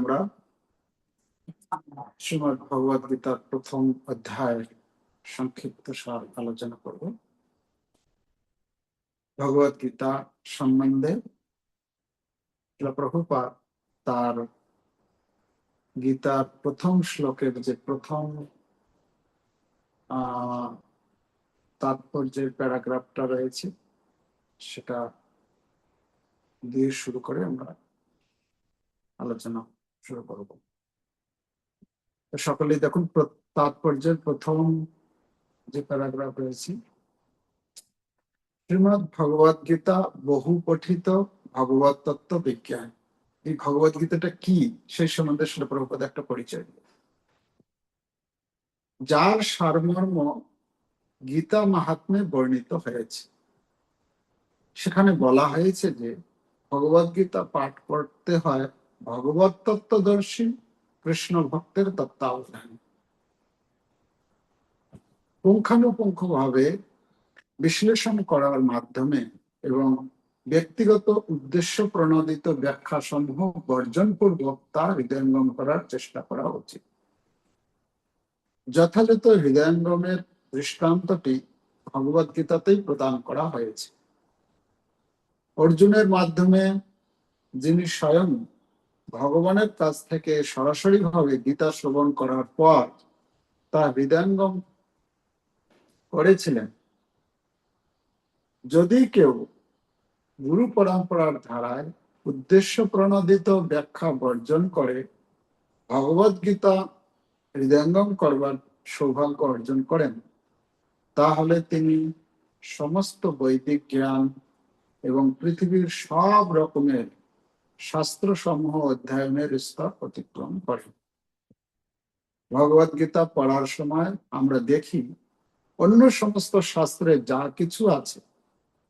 আমরা শ্রীমদ ভগবদ গীতার প্রথম অধ্যায় সংক্ষিপ্ত সার আলোচনা করব। ভগবদ গীতা সম্বন্ধে প্রভুপাত তার গীতার প্রথম শ্লোকের যে প্রথম তাৎপর্যের প্যারাগ্রাফটা রয়েছে, সেটা দিয়ে শুরু করে আমরা আলোচনা শুরু করব। তো সকলেই দেখুন, প্র- তাৎপর্যের প্রথম যে প্যারাগ্রাফ রয়েছে, শ্রীমদ ভগবত গীতা বহু পঠিত ভগবত তত্ত্ব বিজ্ঞান। এই ভগবত গীতাটা কি? সেই সম্বন্ধে শিল একটা পরিচয়। যার সারমর্ম গীতা মাহাত্মে বর্ণিত হয়েছে। সেখানে বলা হয়েছে যে ভগবত গীতা পাঠ করতে হয় ভগবত তত্ত্বদর্শী, কৃষ্ণ ভক্তের তত্ত্বাবধানে। পুঙ্খানুপুঙ্খ ভাবে বিশ্লেষণ করার মাধ্যমে এবং ব্যক্তিগত উদ্দেশ্য প্রণোদিত ব্যাখ্যা সমূহ বর্জন পূর্বক তা হৃদয়ঙ্গম করার চেষ্টা করা উচিত। যথাযথ হৃদয়ঙ্গমের দৃষ্টান্তটি ভগবত গীতাতেই প্রদান করা হয়েছে। অর্জুনের মাধ্যমে যিনি স্বয়ং ভগবানের কাছ থেকে সরাসরি ভাবে গীতা শ্রবণ করার পর তা হৃদয়ঙ্গম করেছিলেন। যদি কেউ গুরু পরম্পরার ধারায় উদ্দেশ্য প্রণোদিত ব্যাখ্যা বর্জন করে, ভগবত গীতা হৃদয়ঙ্গম করবার সৌভাগ্য অর্জন করেন, তাহলে তিনি সমস্ত বৈদিক জ্ঞান এবং পৃথিবীর সব রকমের শাস্ত্র সমূহ অধ্যয়নের স্তর অতিক্রম করে। ভগবত গীতা পড়ার সময় আমরা দেখি, অন্য সমস্ত শাস্ত্রে যা কিছু আছে,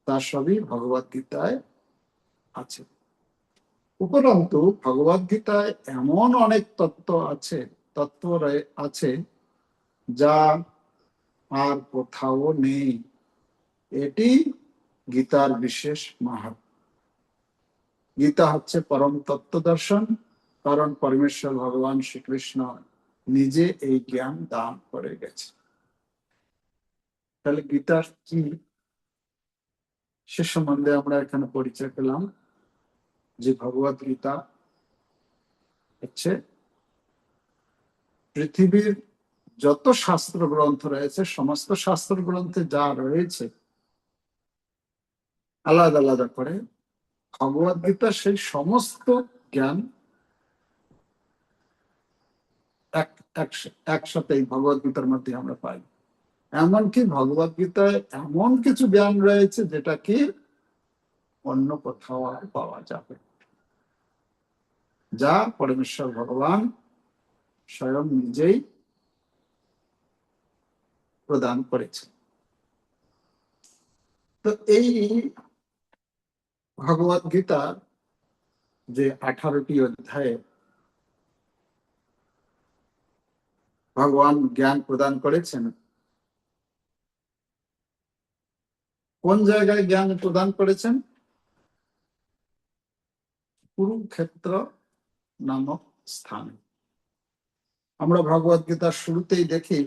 তা সবই ভগবত গীতায় আছে। উপরন্তু, ভগবত গীতায় এমন অনেক তত্ত্ব আছে তত্ত্ব আছে যা আর কোথাও নেই। এটি গীতার বিশেষ মাহাত্ম। গীতা হচ্ছে পরম তত্ত্ব দর্শন, কারণ পরমেশ্বর ভগবান শ্রীকৃষ্ণ নিজে এই জ্ঞান দান করে গেছে তাহলে গীতার কি? সে সম্বন্ধে আমরা এখানে পরিচয় পেলাম যে ভগবত গীতা হচ্ছে পৃথিবীর যত শাস্ত্র গ্রন্থ রয়েছে, সমস্ত শাস্ত্র গ্রন্থে যা রয়েছে, আলাদা আলাদা করে ভগবত গীতা সেই সমস্ত জ্ঞান একসাথে এই ভগবত গীতার মধ্যে আমরা পাই। এমনকি ভগবত গীতায় এমন কিছু জ্ঞান রয়েছে যেটা কি অন্য কোথাও আর পাওয়া যাবে। যা পরমেশ্বর ভগবান স্বয়ং নিজেই প্রদান করেছে তো এই ভগবত গীতা যে আঠারোটি অধ্যায়ে ভগবান জ্ঞান প্রদান করেছেন, কোন জায়গায় জ্ঞান প্রদান করেছেন? কুরুক্ষেত্র নামক স্থানে। আমরা ভগবত গীতার শুরুতেই দেখি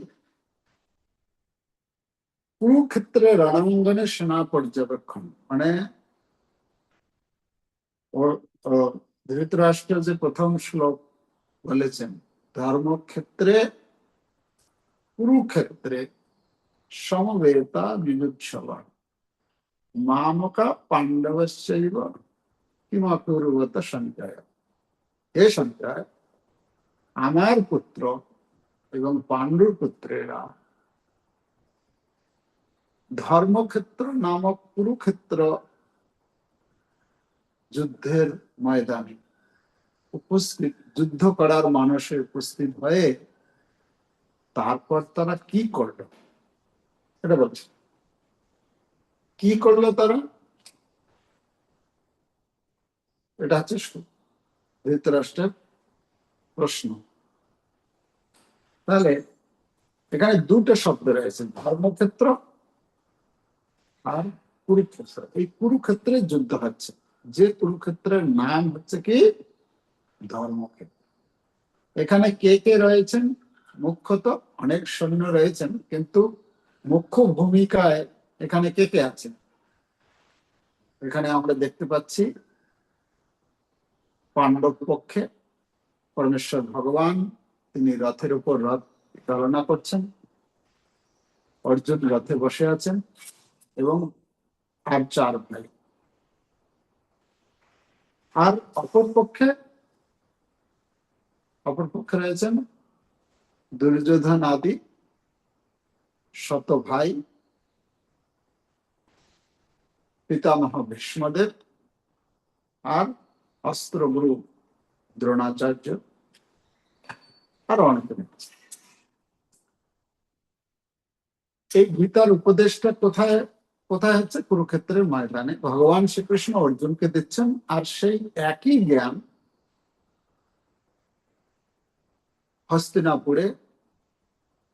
কুরুক্ষেত্রে রণাঙ্গনে সেনা পর্যবেক্ষণ মানে ধৃতরাষ্ট্র যে প্রথম শ্লোক বলেছেন, ধর্মক্ষেত্রে, কুরুক্ষেত্রে সমবেতা বিভুৎসবা মামকা পাণ্ডবশ্চৈব কিমাকুর্বত সঞ্চয়। হে সঞ্চয়, আমার পুত্র এবং পাণ্ডুর পুত্রেরা ধর্মক্ষেত্র নামক কুরুক্ষেত্র যুদ্ধের ময়দানে উপস্থিত, যুদ্ধ করার মানুষে উপস্থিত হয়ে তারপর তারা কি করল? এটা বলছে। কি করল তারা? এটা হচ্ছে ধৃতরাষ্ট্রের প্রশ্ন। তাহলে এখানে দুটো শব্দ রয়েছে, ধর্মক্ষেত্র আর কুরুক্ষেত্র। এই কুরুক্ষেত্রে যুদ্ধ হচ্ছে। যে কুরুক্ষেত্রের নাম হচ্ছে কি? ধর্মক্ষেত্র। এখানে কে কে রয়েছেন? মুখ্যত অনেক সৈন্য রয়েছেন, কিন্তু মুখ্য ভূমিকায় এখানে কে কে আছেন? এখানে আমরা দেখতে পাচ্ছি পাণ্ডব পক্ষে পরমেশ্বর ভগবান, তিনি রথের উপর রথ চালনা করছেন, অর্জুন রথে বসে আছেন এবং আর চার ভাই। আর অপর পক্ষে অপর পক্ষে রয়েছেন দুর্যোধন আদি, শত ভাই, পিতামহ ভীষ্মদেব আর অস্ত্রগুরু দ্রোণাচার্য আর অনেকে এই গীতার উপদেশটা কোথায় কোথায় হচ্ছে? কুরুক্ষেত্রের ময়দানে। ভগবান শ্রীকৃষ্ণ অর্জুনকে দিচ্ছেন আর সেই একই জ্ঞান হস্তিনাপুরে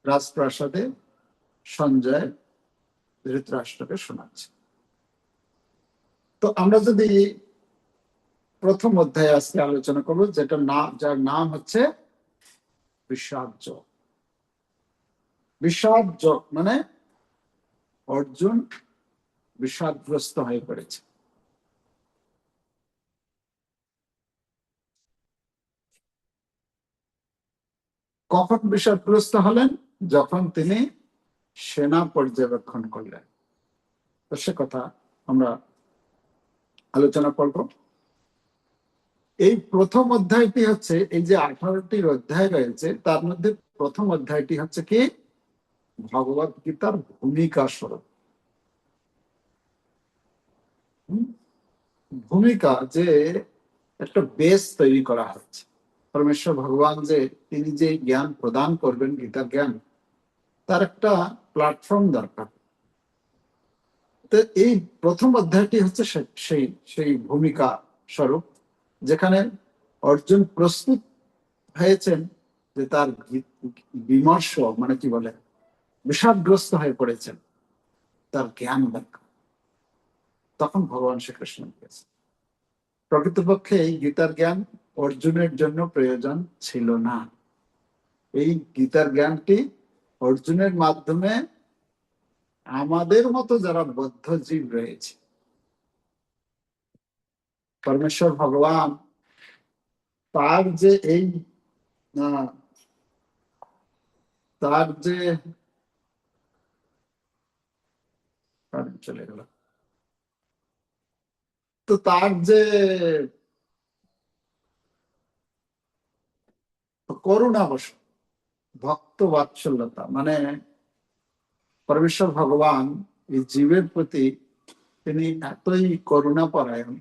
রাজপ্রাসাদে সঞ্জয় ধৃতরাষ্ট্রকে শোনাচ্ছে। তো আমরা যদি প্রথম অধ্যায়ে আজকে আলোচনা করব, যেটা নাম যার নাম হচ্ছে বিষাদ যোগ মানে অর্জুন বিষাদগ্রস্ত হয়ে পড়েছে। কখন বিষাদগ্রস্ত হলেন? যখন তিনি সেনা পর্যবেক্ষণ করলেন। তো সে কথা আমরা আলোচনা করব। এই প্রথম অধ্যায়টি হচ্ছে, এই যে আঠারোটির অধ্যায় রয়েছে, তার মধ্যে প্রথম অধ্যায়টি হচ্ছে কি? ভগবত গীতার ভূমিকা স্বরূপ হুম? ভূমিকা যে একটা বেস তৈরি করা হচ্ছে। পরমেশ্বর ভগবান যে তিনি যে জ্ঞান প্রদান করবেন গীতার জ্ঞান, তার একটা প্ল্যাটফর্ম দরকার। তো এই প্রথম অধ্যায়টি হচ্ছে সেই সেই ভূমিকা স্বরূপ, যেখানে অর্জুন প্রস্তুত হয়েছেন যে তার বিমর্ষ মানে কি বলে, বিষাদগ্রস্ত হয়ে পড়েছেন। তার জ্ঞান দরকার। তখন ভগবান শ্রীকৃষ্ণ গিয়েছে প্রকৃতপক্ষে এই গীতার জ্ঞান অর্জুনের জন্য প্রয়োজন ছিল না। এই গীতার জ্ঞানটি অর্জুনের মাধ্যমে আমাদের মতো যারা বদ্ধ জীব রয়েছে, পরমেশ্বর ভগবান, তার যে এই তার যে চলে গেল। তো তার যে করুণাবশ ভক্ত বাৎসল্যতা মানে পরমেশ্বর ভগবান এই জীবের প্রতি তিনি এতই করুণা পরায়ণ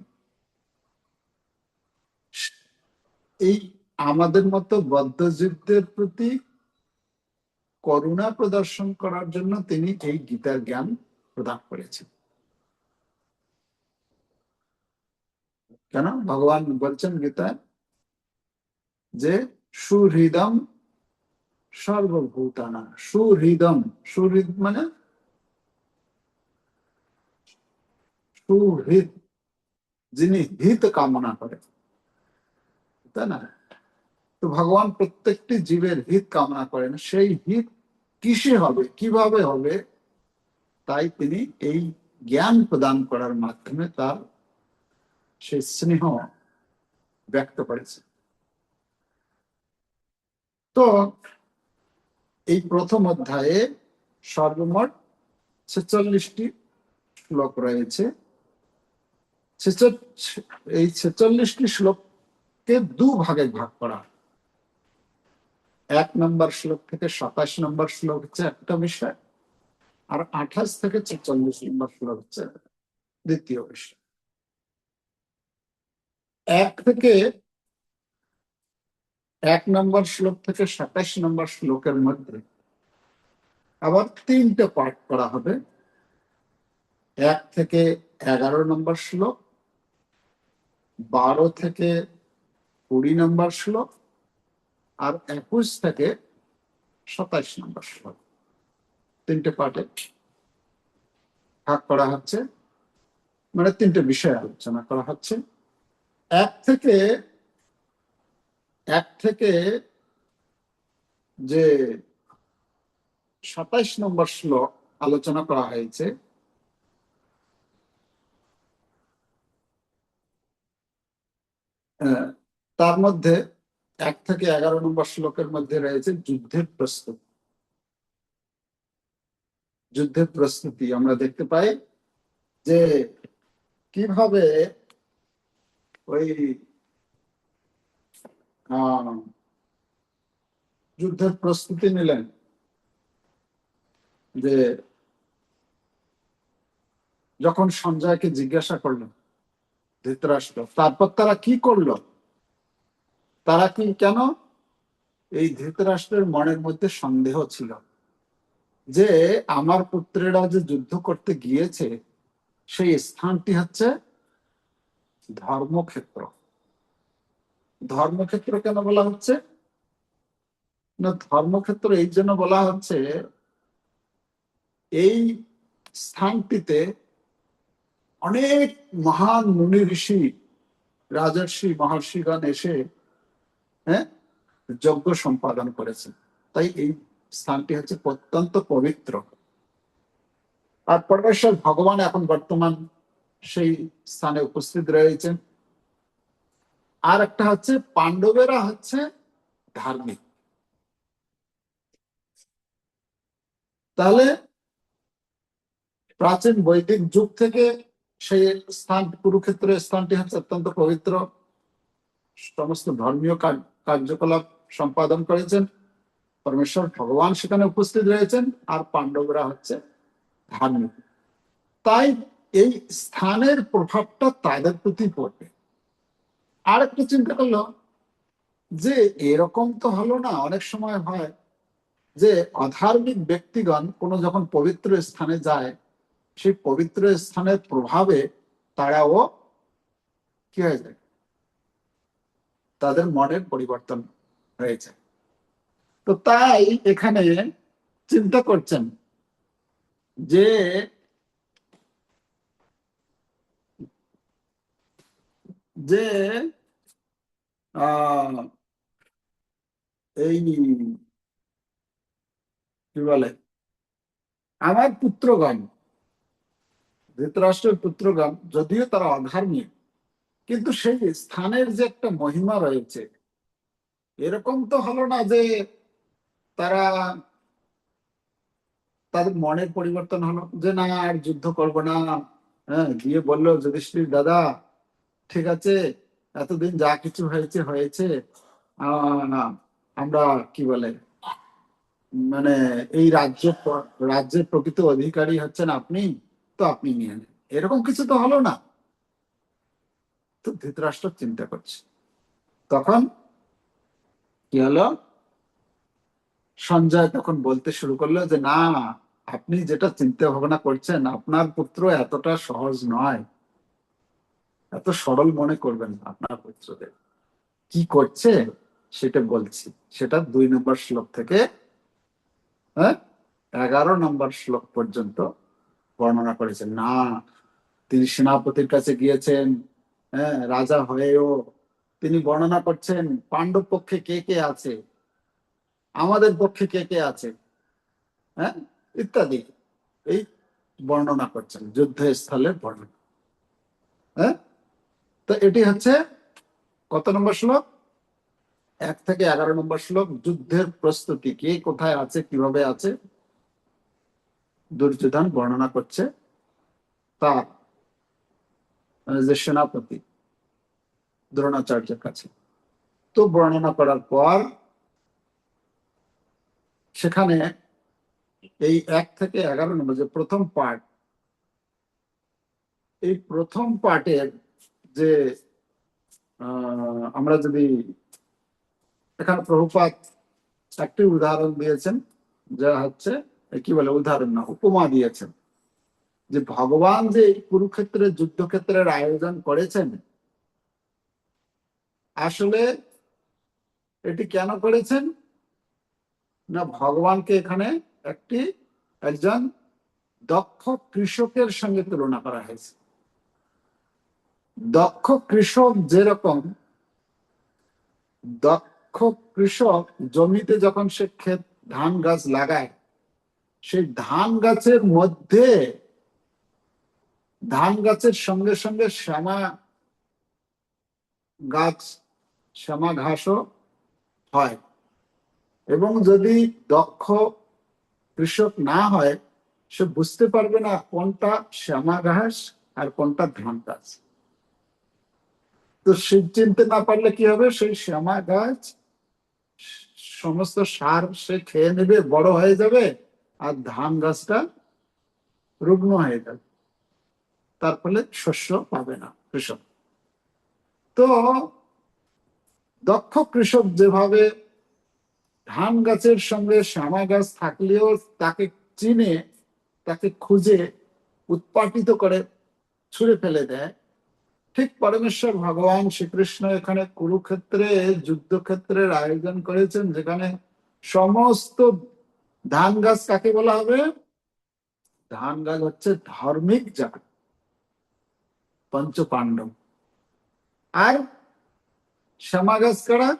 এই আমাদের মতো বদ্ধজীবদের প্রতি করুণা প্রদর্শন করার জন্য তিনি এই গীতার জ্ঞান প্রদান করেছেন। কেন? ভগবান বলছেন গীতায় যে সুহৃদম সর্বভূতানা। সুহৃদম, সুহৃদ মানে? সুহৃদ, যিনি হিত কামনা করেন তাই না? তো ভগবান প্রত্যেকটি জীবের হিত কামনা করেন। সেই হিত কিসে হবে, কীভাবে হবে? তাই তিনি এই জ্ঞান প্রদান করার মাধ্যমে তার সেই স্নেহ ব্যক্ত করেছে। তো এই প্রথম অধ্যায়ে সর্বমোট ছেচল্লিশটি শ্লোক রয়েছে। এই ছেচল্লিশটি শ্লোককে দু ভাগে ভাগ করা এক নম্বর শ্লোক থেকে সাতাশ নম্বর শ্লোক হচ্ছে একটা বিষয়, আর আঠাশ থেকে ছেচল্লিশ নম্বর শ্লোক হচ্ছে দ্বিতীয় বিষয়। এক থেকে এক নম্বর শ্লোক থেকে সাতাশ নম্বর শ্লোকের মধ্যে আবার তিনটে পাঠ করা হবে। এক থেকে এগারো নম্বর শ্লোক, বারো থেকে কুড়ি নম্বর শ্লোক, আর একুশ থেকে সাতাশ নম্বর শ্লোক। তিনটে পাঠে ভাগ করা হচ্ছে মানে তিনটে বিষয় আলোচনা করা হচ্ছে। এক থেকে এক থেকে যে সাতাইশ নম্বর শ্লোক আলোচনা করা হয়েছে তার মধ্যে এক থেকে এগারো নম্বর শ্লোকের মধ্যে রয়েছে যুদ্ধের প্রস্তুতি। যুদ্ধের প্রস্তুতি আমরা দেখতে পাই যে কীভাবে ওই যুদ্ধের প্রস্তুতি নিলেন যে যখন সঞ্জয়কে জিজ্ঞাসা করলেন ধৃতরাষ্ট্র, তারপর তারা কি করল? তারা কি কেন? এই ধৃতরাষ্ট্রের মনের মধ্যে সন্দেহ ছিল যে আমার পুত্রেরা যে যুদ্ধ করতে গিয়েছে, সেই স্থানটি হচ্ছে ধর্মক্ষেত্র। ধর্মক্ষেত্র কেন বলা হচ্ছে? না, ধর্মক্ষেত্র এই জন্য বলা হচ্ছে, এই স্থানটিতে অনেক মহান মুনি ঋষি, রাজর্ষি, মহর্ষিগণ এসে হ্যাঁ যজ্ঞ সম্পাদন করেছেন। তাই এই স্থানটি হচ্ছে অত্যন্ত পবিত্র। আর পরমেশ্বর ভগবান এখন বর্তমান সেই স্থানে উপস্থিত রয়েছেন। আর একটা হচ্ছে পাণ্ডবেরা হচ্ছে ধার্মিক। তাহলে প্রাচীন বৈদিক যুগ থেকে সেই স্থান, কুরুক্ষেত্রের স্থানটি হচ্ছে অত্যন্ত পবিত্র। সমস্ত ধর্মীয় কার্যকলাপ সম্পাদন করেছেন। পরমেশ্বর ভগবান সেখানে উপস্থিত রয়েছেন আর পাণ্ডবরা হচ্ছে ধার্মিক। তাই এই স্থানের প্রভাবটা তাদের প্রতি পড়বে। আর একটু চিন্তা করল যে এরকম তো হলো না, অনেক সময় হয় যে অধার্মিক ব্যক্তিগণ কোনো যখন পবিত্র স্থানে যায়, সেই পবিত্র স্থানের প্রভাবে তারাও কি হয়ে যায়? তাদের মনের পরিবর্তন হয়েছে তো তাই এখানে চিন্তা করছেন যে যে এই কি বলে আমার পুত্রগণ ধৃতরাষ্ট্রের পুত্রগণ যদিও তারা অধার্মিক কিন্তু সেই স্থানের যে একটা মহিমা রয়েছে এরকম তো হলো না যে তারা তাদের মনের পরিবর্তন হলো যে না আর যুদ্ধ করব না হ্যাঁ গিয়ে বলল যুধিষ্ঠির দাদা ঠিক আছে, এতদিন যা কিছু হয়েছে হয়েছে। আমরা কি বলে মানে এই রাজ্য, রাজ্যের প্রকৃত অধিকারী হচ্ছেন আপনি, তো আপনি নিয়ে নেন। এরকম কিছু তো হলো না। তো ধৃতরাষ্ট্র চিন্তা করছে। তখন কি হলো? সঞ্জয় তখন বলতে শুরু করল যে, না, আপনি যেটা চিন্তা ভাবনা করছেন, আপনার পুত্র এতটা সহজ নয়। এত সরল মনে করবেন আপনার পুত্রদের। কি করছে সেটা বলছি। সেটা দুই নম্বর শ্লোক থেকে হ্যাঁ? এগারো নম্বর শ্লোক পর্যন্ত বর্ণনা করেছেন না, তিনি সেনাপতির কাছে গিয়েছেন হ্যাঁ রাজা হয়েও। তিনি বর্ণনা করছেন, পাণ্ডব পক্ষে কে কে আছে? আমাদের পক্ষে কে কে আছে? হ্যাঁ? ইত্যাদি। এই বর্ণনা করছেন, যুদ্ধস্থলের বর্ণনা। হ্যাঁ? তো এটি হচ্ছে কত নম্বর শ্লোক? এক থেকে এগারো নম্বর শ্লোক, যুদ্ধের প্রস্তুতি কে কোথায় আছে, কীভাবে আছে? দুর্যোধন বর্ণনা করছে তার মানে যে সেনাপতি দ্রোণাচার্যের কাছে। তো বর্ণনা করার পর সেখানে এই এক থেকে এগারো নম্বর যে প্রথম পার্ট এই প্রথম পার্টের যে আমরা যদি এখানে প্রভুপাত একটি উদাহরণ দিয়েছেন, যা হচ্ছে কি বলে, উদাহরণ না, উপমা দিয়েছেন, যে ভগবান যে এই কুরুক্ষেত্রের যুদ্ধক্ষেত্রের আয়োজন করেছেন, আসলে এটি কেন করেছেন? না, ভগবানকে এখানে একটি, একজন দক্ষ কৃষকের সঙ্গে তুলনা করা হয়েছে। দক্ষ কৃষক যেরকম, দক্ষ কৃষক জমিতে যখন সে ক্ষেত ধান গাছ লাগায়, সেই ধান গাছের মধ্যে ধান গাছের সঙ্গে সঙ্গে শ্যামা গাছ, শ্যামা ঘাসও হয়। এবং যদি দক্ষ কৃষক না হয়, সে বুঝতে পারবে না কোনটা শ্যামা ঘাস আর কোনটা ধান গাছ। তো সে চিনতে না পারলে কি হবে? সেই শ্যামা গাছ, সমস্ত সার সে খেয়ে নেবে, বড় হয়ে যাবে, আর ধান গাছটা রুগ্ন হয়ে যাবে। তার ফলে শস্য পাবে না কৃষক। তো দক্ষ কৃষক যেভাবে ধান গাছের সঙ্গে শ্যামা গাছ থাকলেও তাকে চিনে, তাকে খুঁজে, উৎপাটিত করে, ছুঁড়ে ফেলে দেয় ঠিক পরমেশ্বর ভগবান শ্রীকৃষ্ণ এখানে কুরুক্ষেত্রে, যুদ্ধক্ষেত্রের আয়োজন করেছেন, যেখানে সমস্ত ধান গাছ কাকে বলা হবে? ধান গাছ হচ্ছে ধার্মিক জাত পঞ্চ পাণ্ডব আর শ্যামা গাছ কারা?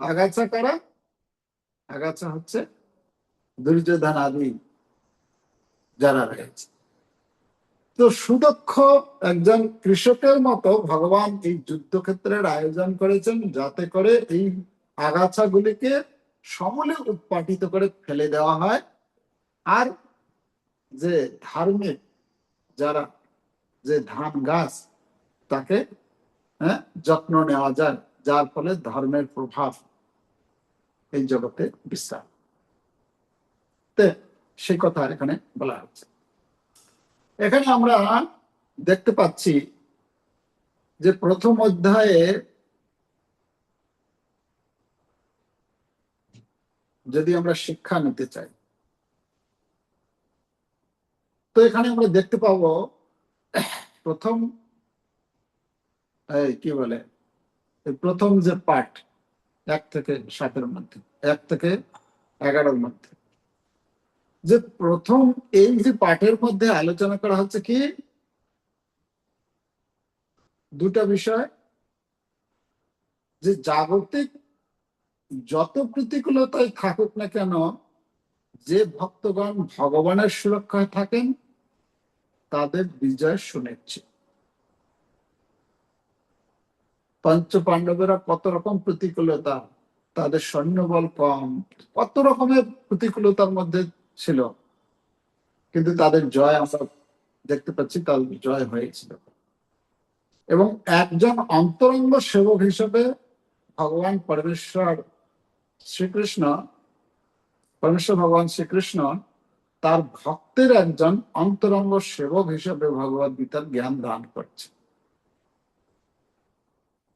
আগাছা কারা? আগাছা হচ্ছে দুর্যোধন আদি যারা রয়েছে। তো সুদক্ষ একজন কৃষকের মতো ভগবান এই যুদ্ধক্ষেত্রের আয়োজন করেছেন যাতে করে এই আগাছাগুলিকে সমূলে উৎপাটিত করে ফেলে দেওয়া হয়। আর যে ধার্মিক যারা, যে ধান গাছ তাকে হ্যাঁ যত্ন নেওয়া যায়, যার ফলে ধর্মের প্রভাব এই জগতে বিস্তার। সেই কথা এখানে বলা হচ্ছে। এখানে আমরা দেখতে পাচ্ছি যে প্রথম অধ্যায়ে যদি আমরা শিক্ষা নিতে চাই, তো এখানে আমরা দেখতে পাবো, প্রথম কি বলে প্রথম যে পাঠ, এক থেকে সাতের মধ্যে, এক থেকে এগারোর মধ্যে যে প্রথম এই যে পাঠের মধ্যে আলোচনা করা হচ্ছে কি? দুটা বিষয়। যে জাগতিক যত প্রতিকূলতায় থাকুক না কেন, যে ভক্তগণ ভগবানের সুরক্ষায় থাকেন, তাদের বিজয় সুনিশ্চিত। পঞ্চ পাণ্ডবেরা কত রকম প্রতিকূলতা, তাদের সৈন্যবল কম, কত রকমের প্রতিকূলতার মধ্যে ছিল। কিন্তু তাদের জয় আমরা দেখতে পাচ্ছি তাদের জয় হয়েছিল। এবং একজন অন্তরঙ্গ সেবক হিসেবে ভগবান পরমেশ্বর শ্রীকৃষ্ণ, পরমেশ্বর ভগবান শ্রীকৃষ্ণ তার ভক্তের একজন অন্তরঙ্গ সেবক হিসেবে ভগবত গীতার জ্ঞান দান করছে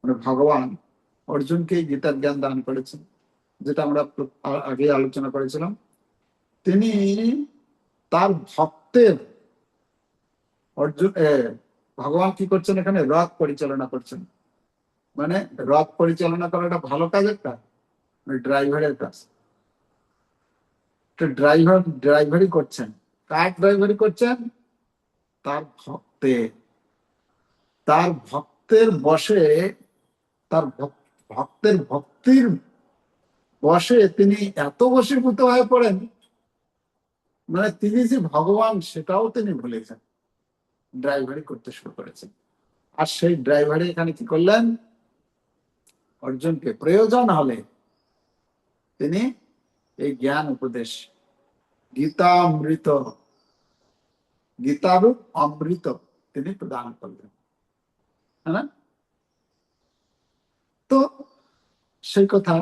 মানে ভগবান অর্জুনকে গীতার জ্ঞান দান করেছেন, যেটা আমরা আগে আলোচনা করেছিলাম। তিনি তার ভক্তের অর্জুন ভগবান কি করছেন এখানে? রথ পরিচালনা করছেন। মানে রথ পরিচালনা করাটা ভালো কাজ একটা ড্রাইভারের কাজ। ড্রাইভার ড্রাইভারি করছেন। কার ড্রাইভারি করছেন? তার ভক্তের। তার ভক্তের বসে, তার ভক্তের ভক্তির বসে তিনি এত বসীভূত হয়ে পড়েন মানে তিনি যে ভগবান সেটাও তিনি ভুলেছেন। ড্রাইভারি করতে শুরু করেছেন। আর সেই ড্রাইভারি এখানে কি করলেন? অর্জুনকে প্রয়োজন হলে তিনি এই জ্ঞান উপদেশ গীতামৃত, গীতারূপ অমৃত তিনি প্রদান করলেন। হ্যাঁ তো সেই কথা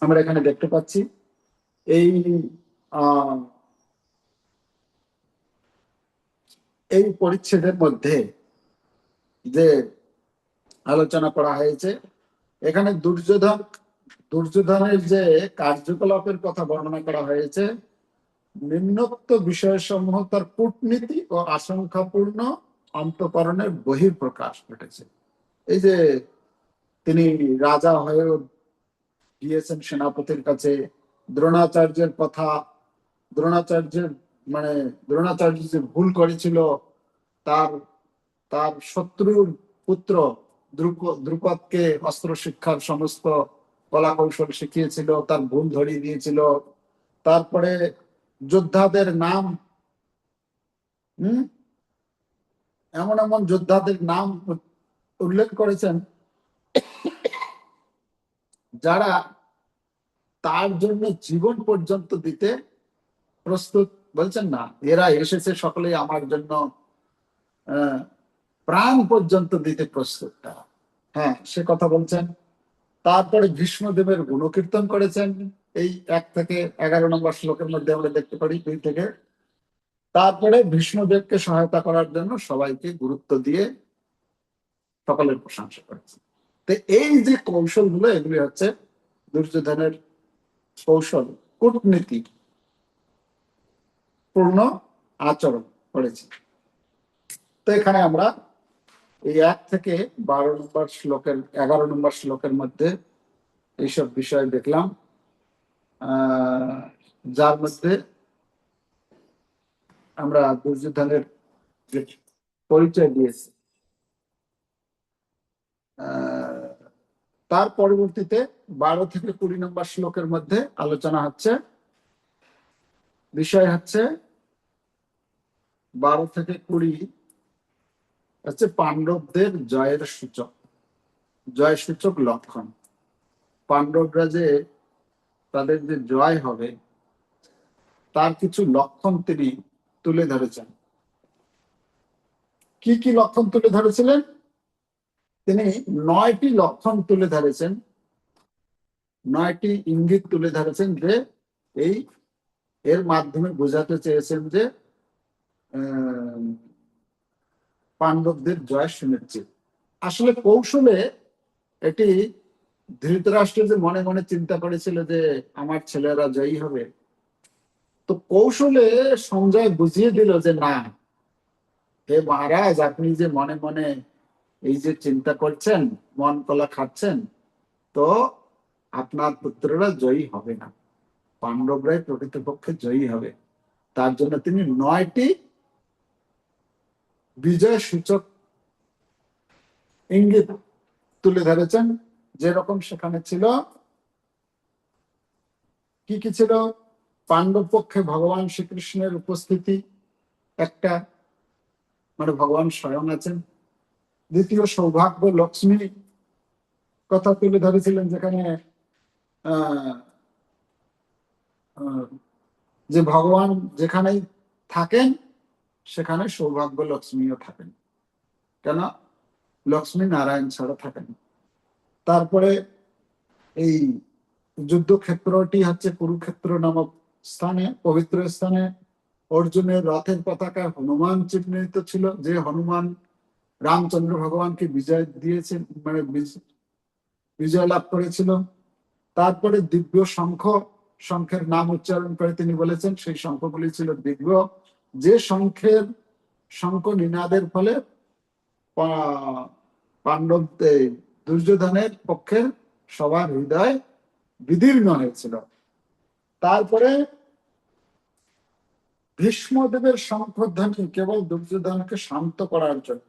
আমরা এখানে দেখতে পাচ্ছি। এই এই পরিচ্ছেদের মধ্যে যে আলোচনা করা হয়েছে, এখানে দুর্যোধন, দুর্যোধনের যে কার্যকলাপের কথা বর্ণনা করা হয়েছে, নিম্নোক্ত বিষয়সমূহ তার কূটনীতি ও আশঙ্কাপূর্ণ অন্তকরণের বহির্প্রকাশ ঘটেছে। এই যে তিনি রাজা হয়ে গিয়েছেন সেনাপতির কাছে, দ্রোণাচার্যের কথা, দ্রোণাচার্যের মানে দ্রোণাচার্য যে ভুল করেছিল, তার তার শত্রুর পুত্র দ্রুপদকে অস্ত্র শিক্ষার সমস্ত কলা কৌশল শিখিয়েছিল, তার ভুল ধরিয়ে দিয়েছিল। তারপরে যোদ্ধাদের নাম, হুম? এমন এমন যোদ্ধাদের নাম উল্লেখ করেছেন, যারা তার জন্য জীবন পর্যন্ত দিতে প্রস্তুত বলছেন না, এরা এসেছে সকলেই আমার জন্য প্রাণ পর্যন্ত দিতে প্রস্তুত তারা। হ্যাঁ সে কথা বলছেন। তারপরে ভীষ্মদেবের গুণকীর্তন করেছেন। এই এক থেকে এগারো নম্বর শ্লোকের মধ্যে আমরা দেখতে পারি, দুই থেকে। তারপরে ভীষ্মদেবকে সহায়তা করার জন্য সবাইকে গুরুত্ব দিয়ে সকলের প্রশংসা করেছে। তো এই যে কৌশলগুলো, এগুলি হচ্ছে দুর্যোধনের কৌশল, কূটনীতি। পূর্ণ আচরণ করেছে। তো এখানে আমরা এই এক থেকে বারো নম্বর শ্লোকের, এগারো নম্বর শ্লোকের মধ্যে এইসব বিষয় দেখলাম। যার মধ্যে আমরা দুর্যোধনের পরিচয় দিয়েছি তার পরবর্তীতে বারো থেকে কুড়ি নম্বর শ্লোকের মধ্যে আলোচনা হচ্ছে বিষয় হচ্ছে বারো থেকে কুড়ি হচ্ছে পাণ্ডবদের জয়ের সূচক, জয় সূচক লক্ষণ। পাণ্ডবরা যে তাদের যে জয় হবে, তার কিছু লক্ষণ তিনি তুলে ধরেছেন। কি কি লক্ষণ তুলে ধরেছিলেন? তিনি নয়টি লক্ষণ তুলে ধরেছেন, নয়টি ইঙ্গিত তুলে ধরেছেন যে এই এর মাধ্যমে বোঝাতে চেয়েছেন যে পাণ্ডবদের জয় সুনিশ্চিত। আসলে কৌশলে এটি ধৃতরাষ্ট্র যে মনে মনে চিন্তা করেছিল যে, আমার ছেলেরা জয়ী হবে, তো কৌশলে সঞ্জয় বুঝিয়ে দিল যে, না, হে মহারাজ, আপনি যে মনে মনে এই যে চিন্তা করছেন, মন কলা খাচ্ছেন তো আপনার পুত্ররা জয়ী হবে না। পাণ্ডবরাই প্রকৃতপক্ষে জয়ী হবে। তার জন্য তিনি নয়টি বিজয় সূচক ইঙ্গিত তুলে ধরেছেন। যেরকম সেখানে ছিল কি কি ছিল? পাণ্ডব পক্ষে ভগবান শ্রীকৃষ্ণের উপস্থিতি একটা মানে ভগবান স্বয়ং আছেন। দ্বিতীয় সৌভাগ্য লক্ষ্মী কথা তুলে ধরেছিলেন যেখানে আহ, যে ভগবান যেখানেই থাকেন, সেখানে সৌভাগ্য লক্ষ্মীও থাকেন। কেন? লক্ষ্মী নারায়ণ ছাড়া থাকেন। তারপরে এই যুদ্ধক্ষেত্রটি হচ্ছে কুরুক্ষেত্র নামক স্থানে, পবিত্র স্থানে অর্জুনের রথের পতাকায় হনুমান চিহ্নিত ছিল, যে হনুমান রামচন্দ্র ভগবানকে বিজয় দিয়েছেন মানে বিজ- বিজয় লাভ করেছিল। তারপরে দিব্য শঙ্খ শঙ্খের নাম উচ্চারণ করে তিনি বলেছেন, সেই শঙ্খগুলি ছিল দিব্য যে শঙ্খের শঙ্খ নিনাদের ফলে পাণ্ডব দুর্যোধনের পক্ষে সবার হৃদয় বিদীর্ণ হয়েছিল। তারপরে ভীষ্মদেবের শঙ্খধ্বনি কেবল দুর্যোধনকে শান্ত করার জন্য।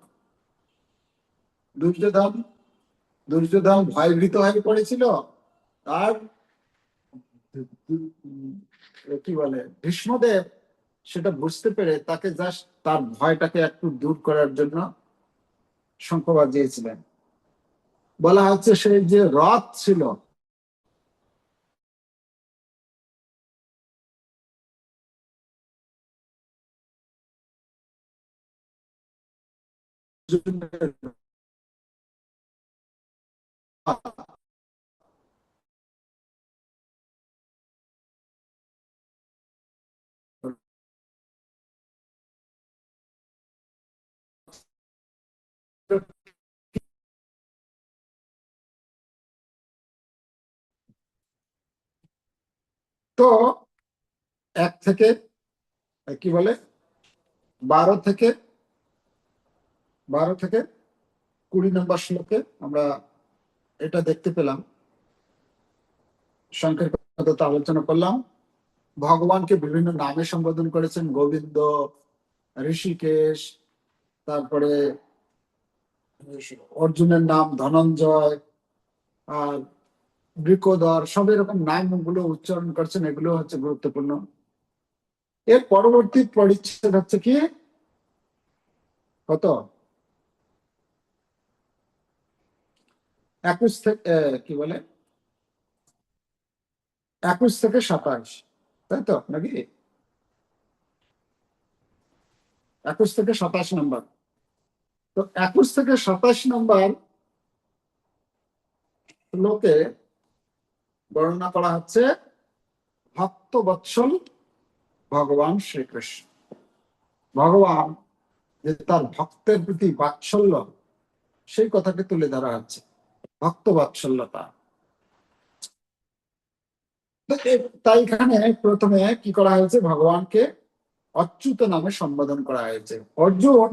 দুর্যোধন দুর্যোধন ভয়ভীত হয়ে পড়েছিল। আর কি বলে, ভীষ্মদেব সেটা বুঝতে পেরে তাকে জাস্ট তার ভয়টাকে একটু দূর করার জন্য শঙ্খ বাজিয়েছিলেন বলা হচ্ছে সেই যে রথ ছিল তো এক থেকে কি বলে? বারো থেকে বারো থেকে কুড়ি নম্বর শ্লোকে আমরা এটা দেখতে পেলাম। শঙ্কর কথা তো আলোচনা করলাম। ভগবানকে বিভিন্ন নামে সম্বোধন করেছেন, গোবিন্দ, ঋষিকেশ, তারপরে অর্জুনের নাম ধনঞ্জয়, আর বৃকোদর সব এরকম নামগুলো উচ্চারণ করছেন, এগুলো হচ্ছে গুরুত্বপূর্ণ। এর পরবর্তী পরিচ্ছেদ হচ্ছে কি? কত? একুশ থেকে কি বলে? একুশ থেকে সাতাশ, তাই তো নাকি? একুশ থেকে সাতাশ নম্বর। তো একুশ থেকে সাতাশ নম্বর শ্লোকে বর্ণনা করা হচ্ছে, ভক্ত বৎসল ভগবান শ্রীকৃষ্ণ। ভগবান যে তার ভক্তের প্রতি বাৎসল্য, সেই কথাকে তুলে ধরা হচ্ছে, ভক্ত বাৎসল্যতা। তাই এখানে প্রথমে কি করা হয়েছে? ভগবানকে অচ্যুত নামে সম্বোধন করা হয়েছে। অর্জুন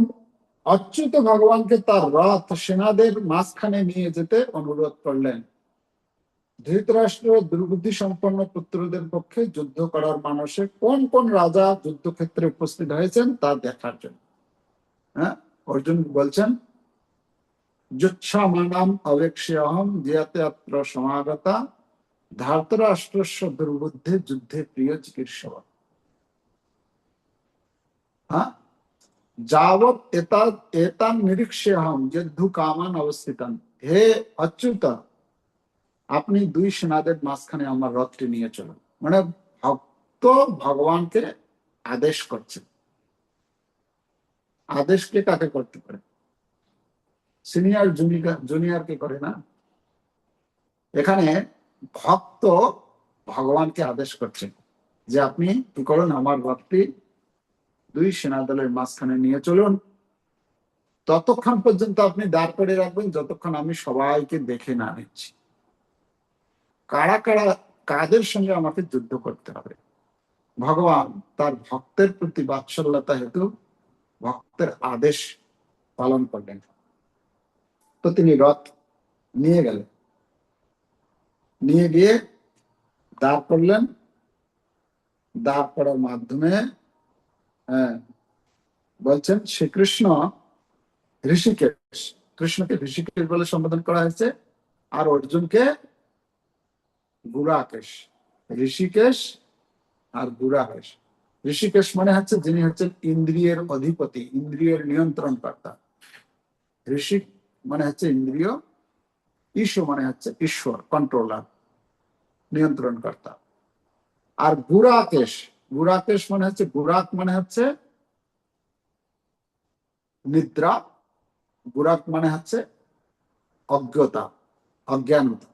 অচ্যুত ভগবানকে তার রথ সেনাদের মাঝখানে নিয়ে যেতে অনুরোধ করলেন। ধৃতরাষ্ট্র দুর্বুদ্ধি সম্পন্ন পুত্রদের পক্ষে যুদ্ধ করার মানুষে কোন কোন রাজা যুদ্ধক্ষেত্রে উপস্থিত হয়েছেন তা দেখার জন্য। হ্যাঁ অর্জুন বলছেন অত্র সমাগতা দুর্বুদ্ধে যুদ্ধে প্রিয় চিকিৎসক। হ্যাঁ যাবৎ এতাদ এতান নিরীক্ষ্যহম যদ্ধু কামান অবস্থিতান। হে অচ্যুত আপনি দুই সেনাদের মাঝখানে আমার রথটি নিয়ে চলুন। মানে ভক্ত ভগবানকে আদেশ করছে। আদেশকে কাকে করতে পারে? সিনিয়র জুনিয়র কে করে না? এখানে ভক্ত ভগবানকে আদেশ করছে যে আপনি কি করুন, আমার রথটি দুই সেনাদলের মাঝখানে নিয়ে চলুন। ততক্ষণ পর্যন্ত আপনি দাঁড় করে রাখবেন, যতক্ষণ আমি সবাইকে দেখে না নিচ্ছি। কারা কারা কাদের সঙ্গে আমাকে যুদ্ধ করতে হবে? ভগবান তার ভক্তের প্রতি বাৎসল্যতা হেতু ভক্তের আদেশ পালন করলেন। তো তিনি রথ নিয়ে গেলেন। নিয়ে গিয়ে দাঁড় করলেন। দাঁড় করার মাধ্যমে হ্যাঁ, বলছেন শ্রীকৃষ্ণ ঋষিকেশ কৃষ্ণকে ঋষিকেশ বলে সম্বোধন করা হয়েছে। আর অর্জুনকে গুড়াকেশ ঋষিকেশ আর গুড়াকেশ ঋষিকেশ মানে হচ্ছে যিনি হচ্ছেন ইন্দ্রিয়ের অধিপতি, ইন্দ্রিয়ের নিয়ন্ত্রণ কর্তা ঋষিক মানে হচ্ছে ইন্দ্রিয় ঈশ্বর মানে হচ্ছে ঈশ্বর কন্ট্রোলার নিয়ন্ত্রণ কর্তা আর গুড়াকেশ গুড়াকেশ মানে হচ্ছে গুড়াক মানে হচ্ছে নিদ্রা গুড়াক মানে হচ্ছে অজ্ঞতা, অজ্ঞানতা।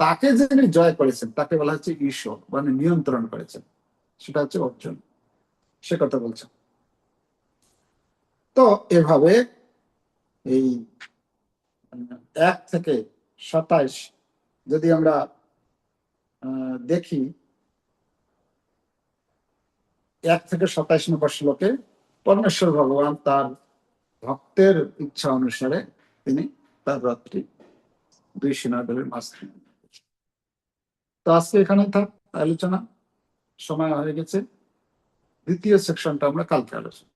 তাকে যিনি জয় করেছেন, তাকে বলা হচ্ছে ঈশ্বর মানে নিয়ন্ত্রণ করেছেন। সেটা হচ্ছে অর্জুন। সে কথা বলছেন তো এভাবে এই এক থেকে সাতাইশ যদি আমরা দেখি, এক থেকে সাতাইশ নম্বর শ্লোকে পরমেশ্বর ভগবান তার ভক্তের ইচ্ছা অনুসারে তিনি তার রথটি দুই সেনাদলের মাঝখানে তো আজকে এখানেই থাক আলোচনা সময় হয়ে গেছে। দ্বিতীয় সেকশনটা আমরা কালকে আলোচনা